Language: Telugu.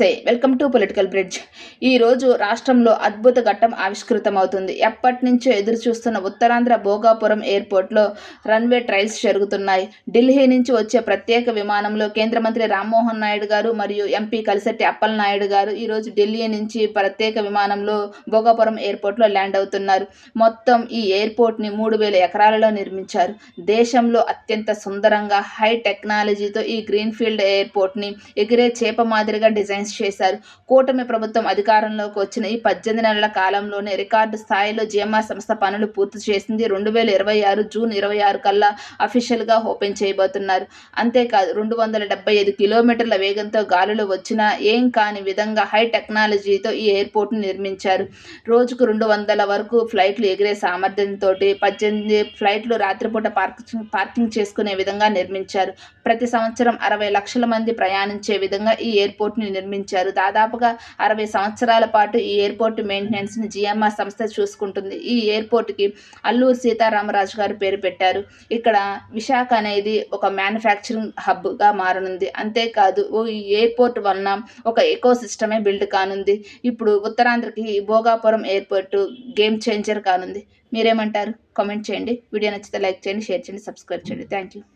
నమస్తే. Welcome to political bridge. ఈరోజు రాష్ట్రంలో అద్భుత ఘట్టం ఆవిష్కృతమవుతుంది. ఎప్పటి నుంచో ఎదురు చూస్తున్న ఉత్తరాంధ్ర భోగాపురం ఎయిర్పోర్ట్లో రన్వే ట్రయల్స్ జరుగుతున్నాయి. ఢిల్లీ నుంచి వచ్చే ప్రత్యేక విమానంలో కేంద్ర మంత్రి రామ్మోహన్ నాయుడు గారు మరియు ఎంపీ కలిసెట్టి అప్పలనాయుడు గారు ఈరోజు ఢిల్లీ నుంచి ప్రత్యేక విమానంలో భోగాపురం ఎయిర్పోర్ట్లో ల్యాండ్ అవుతున్నారు. మొత్తం ఈ ఎయిర్పోర్ట్ని మూడు వేల ఎకరాలలో నిర్మించారు. దేశంలో అత్యంత సుందరంగా హై టెక్నాలజీతో ఈ గ్రీన్ఫీల్డ్ ఎయిర్పోర్ట్ని ఎగిరే చేప మాదిరిగా డిజైన్స్ చేశారు. కూటమి ప్రభుత్వం అధికారంలోకి వచ్చిన ఈ పద్దెనిమిది నెలల కాలంలోనే రికార్డు స్థాయిలో జిఎంఆర్ సంస్థ పనులు పూర్తి చేసింది. రెండు వేల ఇరవై ఆరు జూన్ ఇరవై ఆరు కల్లా అఫీషియల్గా ఓపెన్ చేయబోతున్నారు. అంతేకాదు రెండు వందల డెబ్బై ఐదు కిలోమీటర్ల వేగంతో గాలులు వచ్చినా ఏం కాని విధంగా హై టెక్నాలజీతో ఈ ఎయిర్పోర్ట్ను నిర్మించారు. రోజుకు రెండు వందల వరకు ఫ్లైట్లు ఎగిరే సామర్థ్యంతో పద్దెనిమిది ఫ్లైట్లు రాత్రిపూట పార్కింగ్ పార్కింగ్ చేసుకునే విధంగా నిర్మించారు. ప్రతి సంవత్సరం అరవై లక్షల మంది ప్రయాణించే విధంగా ఈ ఎయిర్పోర్ట్ని నిర్మించారు దాదాపుగా అరవై సంవత్సరాల పాటు ఈ ఎయిర్పోర్ట్ మెయింటెనెన్స్ని జిఎంఆర్ సంస్థ చూసుకుంటుంది. ఈ ఎయిర్పోర్ట్కి అల్లూరు సీతారామరాజు గారు పేరు పెట్టారు. ఇక్కడ విశాఖ అనేది ఒక మ్యానుఫ్యాక్చరింగ్ హబ్గా మారనుంది. అంతేకాదు ఈ ఎయిర్పోర్ట్ వలన ఒక ఎకో సిస్టమే బిల్డ్ కానుంది. ఇప్పుడు ఉత్తరాంధ్రకి భోగాపురం ఎయిర్పోర్ట్ గేమ్ చేంజర్ కానుంది. మీరేమంటారు? కామెంట్ చేయండి. వీడియో నచ్చితే లైక్ చేయండి షేర్ చేయండి సబ్స్క్రైబ్ చేయండి. Thank you